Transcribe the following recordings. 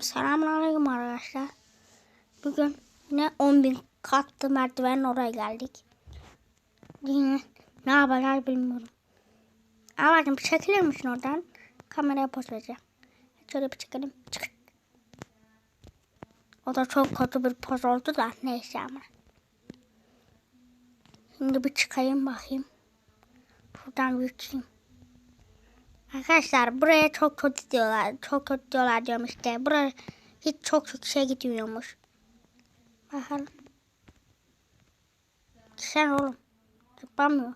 Selamünaleyküm arkadaşlar. Bugün yine 10.000 katlı merdivenin oraya geldik. Yine ne yapacağız bilmiyorum. Abacım çekilir misin oradan? Kameraya poz vereceğim. Şöyle bir çekelim. Çık. O da çok kötü bir poz oldu da neyse ama. Şimdi bir çıkayım bakayım. Şuradan bir çıkayım. Arkadaşlar buraya çok kötü diyorlar. Çok kötü diyorlar diyorum işte. Buraya hiç çok çok şey gitmiyormuş. Bakalım. Sen oğlum. Zıplamıyor.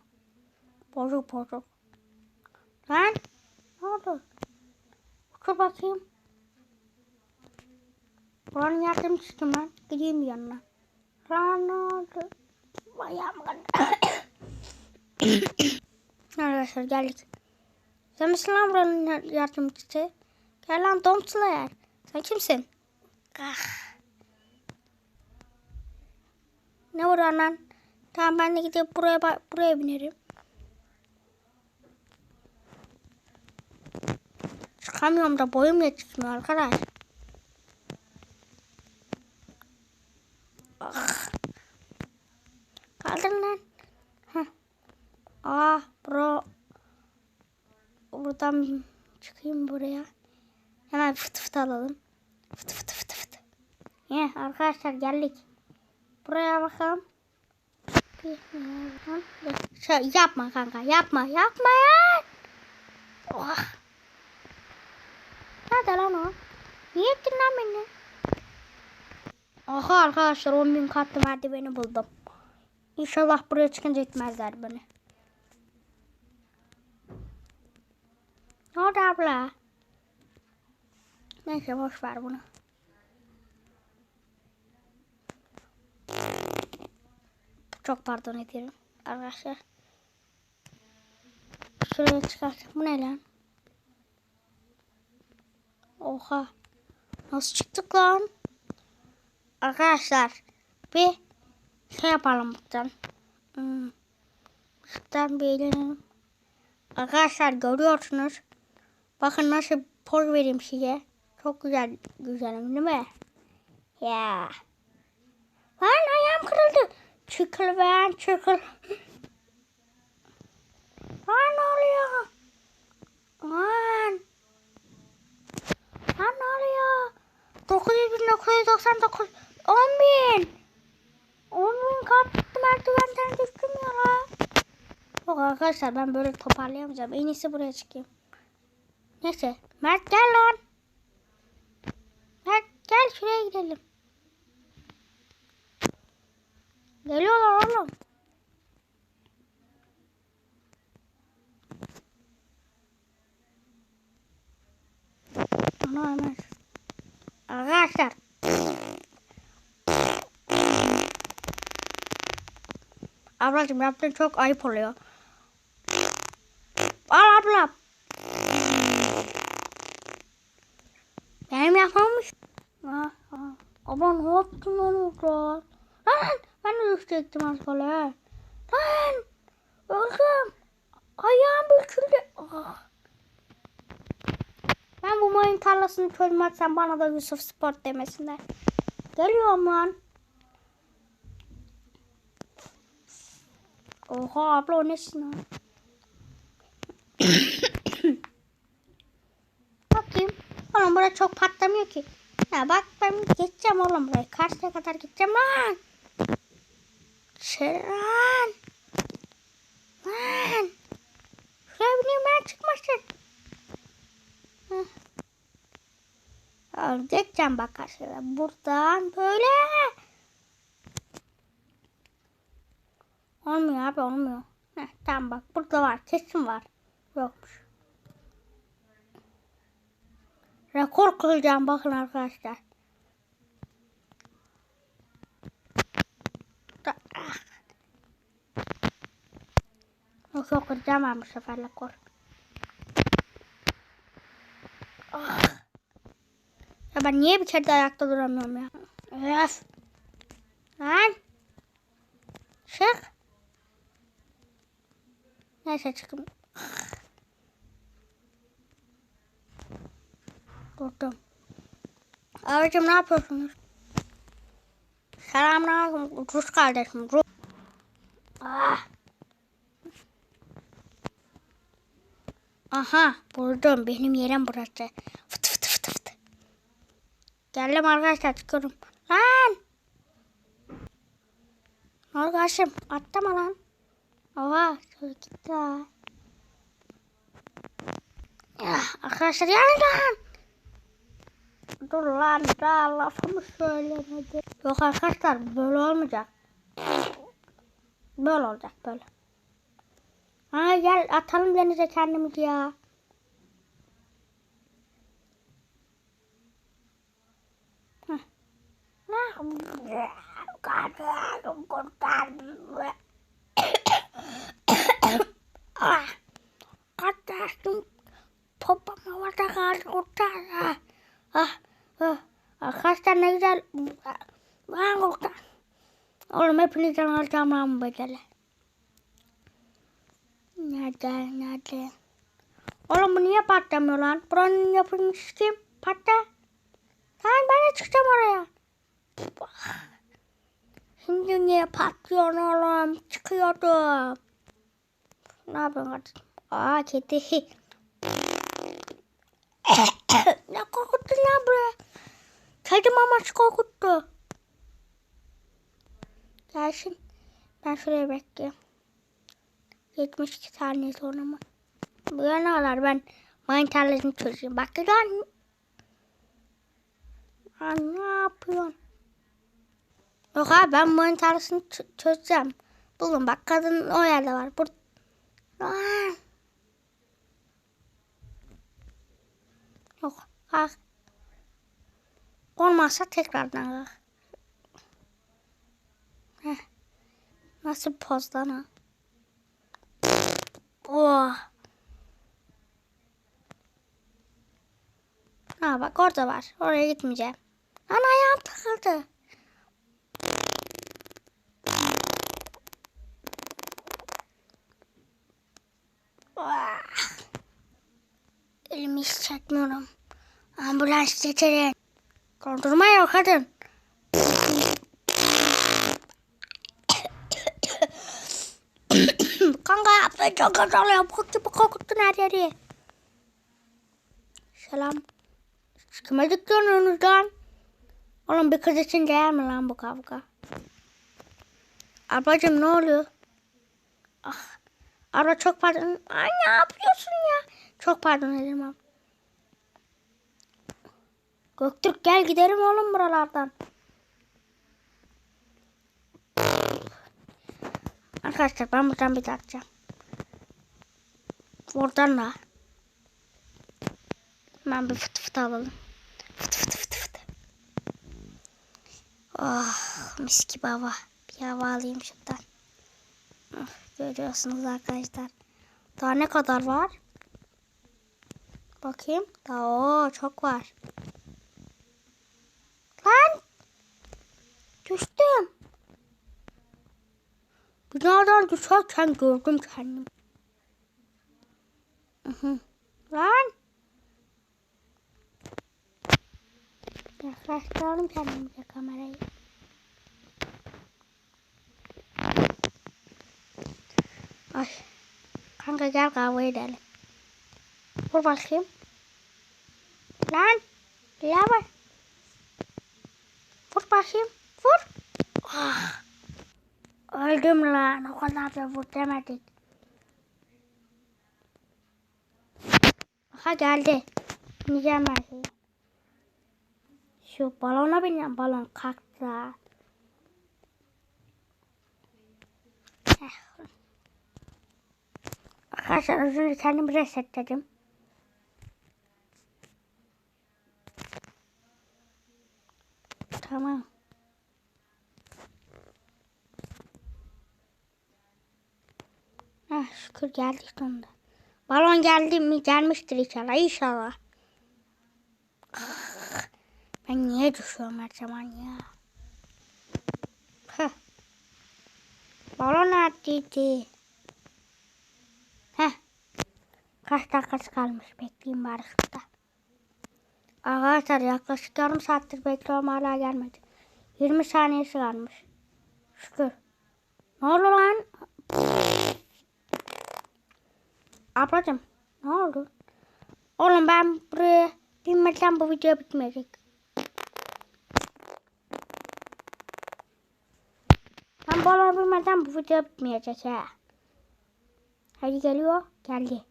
Bozuk bozuk. Lan. Ne oldu? Uçur bakayım. Buranın yardımcısı kim lan? Gideyim yanına. Lan ne oldu? Kandı. Arkadaşlar geldik. Sen misin lan buranın yardımcısı? Gel lan Don Slayer. Sen kimsin? Ah. Ne var lan? Tamam ben de gidip buraya buraya binerim. Çıkamıyorum da boyum yetişmiyor arkadaş. Ah. Kaldır lan. Heh. Ah. Buradan çıkayım buraya. Hemen fıt fıt alalım. Fıt fıt fıt fıt. Ya arkadaşlar geldik. Buraya bakalım. Şey, yapma kanka yapma yapma ya. Oh. Nerede lan o? Niye ettin lan beni? Aha arkadaşlar 10 bin katlı merdiveni buldum. İnşallah buraya çıkınca etmezler beni. Ne oldu abla? Neyse boş ver bunu. Çok pardon ediyorum arkadaşlar. Şuraya çıkart. Bu ne lan? Oha. Nasıl çıktık lan? Arkadaşlar bir şey yapalım buradan. Hmm. Şuradan bir eğlenelim. Arkadaşlar görüyorsunuz. Bakın nasıl poz vereyim size. Çok güzel güzelim değil mi? Ya. Lan ayağım kırıldı. Çıkıl ben çıkıl. Lan ne oluyor? Lan. Lan ne oluyor? 9999 10 bin. 10 bin kaptı merdivenden düştüm ya. Yok arkadaşlar ben böyle toparlayamayacağım. En iyisi buraya çıkayım. Neyse. Mert gel lan. Mert gel şuraya gidelim. Geliyorlar oğlum. Ana hemen. Arkadaşlar. Ablacığım yaptığın çok ayıp oluyor. Al abla. Benim yapmamış. Abla ne yaptın lan orada? Lan ben de düşecektim az kala. Lan öldüm. Ayağım büküldü. Ah. Ben bu mayın tarlasını çözmezsem bana da Yusuf Sport demesinler. Geliyorum lan. Oha abla o nesin lan? Bakayım. Oğlum burası çok patlamıyor ki. Ya bak ben geçeceğim oğlum buraya. Karşıya kadar gideceğim lan. Şey lan. Şuraya bineyim ben. Ya, Geçeceğim bak karşıya. Buradan böyle. Olmuyor abi olmuyor. Heh, tamam bak burada var. Kesin var. Yokmuş. Rekor kıracağım bakın arkadaşlar. Yok kıracağım ben bu sefer rekor. Ah. Ya ben niye bir kere ayakta duramıyorum ya? Öf. Lan. Çık. Neyse çıkın. Durdum. Abicim ne yapıyorsunuz? Selamünaleyküm Rus kardeşim. Rus. Ah. Aha buldum. Benim yerim burası. Fıtı fıtı fıtı fıtı. Geldim arkadaşlar çıkıyorum. Lan. Ne oldu Haşim? Atlama lan. Oha çocuk gitti ha. Ya, arkadaşlar yani lan. Dur lan daha lafımı söylemedi. Yok arkadaşlar böyle olmayacak. Böyle olacak böyle. Ha gel atalım denize kendimizi ya. Heh. Ah, Kardeşim popom havada kaldı kurtar. Ah, ah. Arkadaşlar ne güzel. Ben kurtar. Oğlum hepinizden alacağım lan bu bedeli. Nerede, nerede? Oğlum bu niye patlamıyor lan? Buranın yapılmış kim? Patla. Lan ben de çıkacağım oraya. Şimdi niye patlıyor oğlum? Çıkıyordum. Ne yapıyorsun kardeşim? Aa kedi. ne korkuttun lan buraya? Kedi maması korkuttu. Gelsin. Ben şuraya bekleyeyim. 72 saniye sonra mı? Bu yana kadar ben mayın tarlasını çözeyim. Bak lan. Lan ne yapıyorsun? Yok abi ben ç- çözeceğim. Bulun bak kadın o yerde var. Bur Lan. Yok kalk. Olmazsa tekrardan kalk. Heh. Nasıl bir poz lan o? Oh. Ha bak orada var. Oraya gitmeyeceğim. Lan ayağım takıldı. Ah. Elimi hiç çekmiyorum. Ambulans getirin. Kondurma yok kadın. Kanka yaptın çok kötü oluyor. Bok gibi kokuttun her yeri. Selam. Kime dükkanıyorsunuz lan? Oğlum bir kız için değer mi lan bu kavga? Ablacım ne oluyor? Ah. Abla çok pardon. Ay ne yapıyorsun ya? Çok pardon ederim abla. Göktürk gel gidelim oğlum buralardan. Arkadaşlar ben buradan bir takacağım. Oradan da. Ben bir fıt fıt alalım. Fıt fıt fıt fıt. Oh mis gibi hava. Bir hava alayım şuradan. Oh, görüyorsunuz arkadaşlar. Daha ne kadar var? Bakayım. Daha o çok var. Lan! Düştüm. Binadan düşerken gördüm kendim. Hı hı. Lan! Yaklaştıralım kendimize kamerayı. Ay. Kanka gel kahve edelim. Vur bakayım. Lan! Lava. Vur bakayım. Ah. Öldüm lan. O kadar da vur demedik. Aha geldi. Bineceğim ben şeyi. Şu balona bineceğim. Balon kalktı. Arkadaşlar az önce kendimi resetledim. Tamam. Heh, şükür geldik sonunda. Balon geldi mi gelmiştir inşallah inşallah. Ah, Ben niye düşüyorum her zaman ya? Heh. Balon neredeydi? Heh. Kaç dakikası kalmış bekleyeyim bari şurada. Arkadaşlar yaklaşık yarım saattir bekliyorum hala gelmedi. 20 saniyesi kalmış. Şükür. Ne oldu lan? Ablacım ne oldu? Oğlum ben buraya binmesem bu video bitmeyecek. Ben bu araba binmesem bu video bitmeyecek ha. Hadi geliyor. Geldi.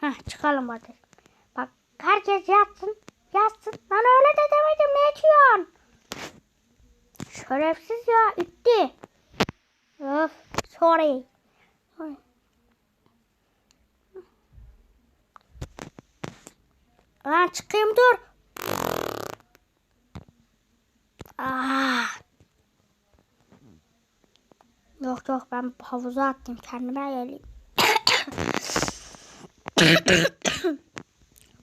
Heh çıkalım hadi. Bak herkes yatsın. Yatsın. Lan öyle de demedim. Ne içiyorsun? Şerefsiz ya. itti. Öf. Sorry. Sorry. Lan çıkayım dur. Ah. Yok yok ben havuza attım kendime geleyim.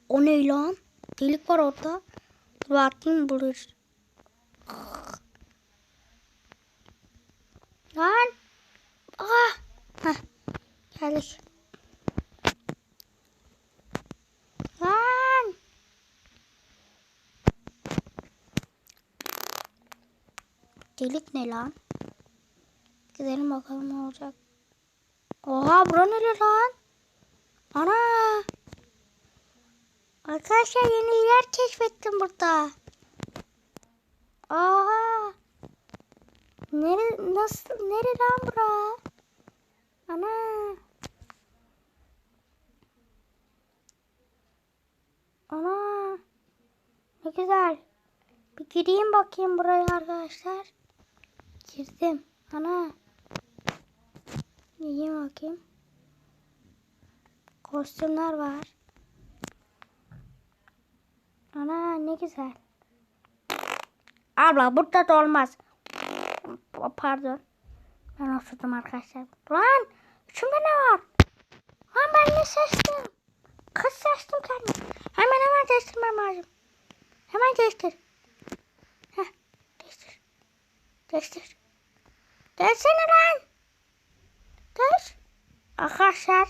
o ne lan? Delik var orada. Dur atayım bulur. Lan. Heh. Geldik. Lan. Delik ne lan? Gidelim bakalım ne olacak. Oha bura ne lan? Ana. Arkadaşlar yeni yer keşfettim burada. Oha. Nere, nasıl, nere lan bura? Ana. Ana. Ne güzel. Bir gireyim bakayım buraya arkadaşlar. Girdim. Ana. Gireyim bakayım. Kostümler var. Ana ne güzel. Abla burada da olmaz. Pardon. Ben oturdum arkadaşlar. Lan içimde ne var? Lan ben ne seçtim? Kız seçtim kendim. Hemen hemen değiştirmem lazım. Hemen değiştir. Heh, değiştir. Değiştir. Değişsene lan. Değiş. Arkadaşlar.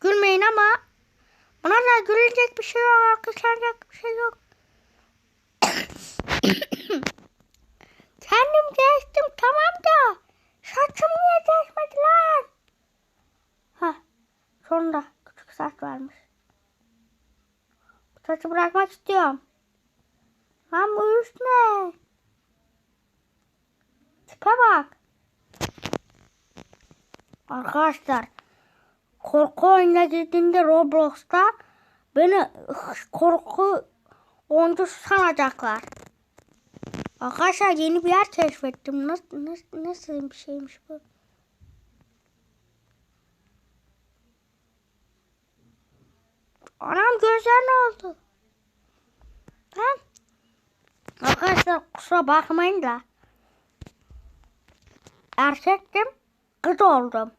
Gülmeyin ama buna da gülecek bir şey yok. Alkışlanacak bir şey yok. Kendim değiştim tamam da saçım niye değişmedi lan? Sonunda küçük saç varmış. Bu saçı bırakmak istiyorum. Lan bu üst ne? Tipe bak. Arkadaşlar korku oyununa girdiğinde Roblox'ta beni korku oyuncusu sanacaklar. Arkadaşlar yeni bir yer keşfettim. Nasıl, nasıl, nasıl bir şeymiş bu? Anam gözler ne oldu? Ben Arkadaşlar kusura bakmayın da erkektim kız oldum.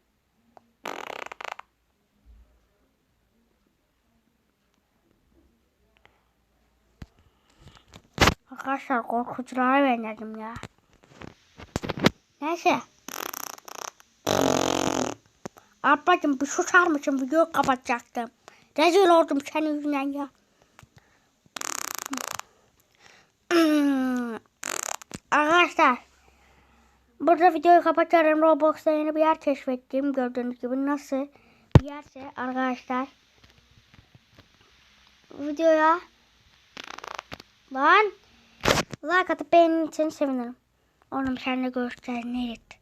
Arkadaşlar korkuculara benzedim ya. Neyse. Ablacım bir susar mısın? Videoyu kapatacaktım. Rezil oldum senin yüzünden ya. Arkadaşlar. Burada videoyu kapatıyorum. Roblox'ta yeni bir yer keşfettim. Gördüğünüz gibi nasıl bir yerse arkadaşlar. Videoya lan like atıp beğendiğiniz için sevinirim. Oğlum sen de göster. Nerede?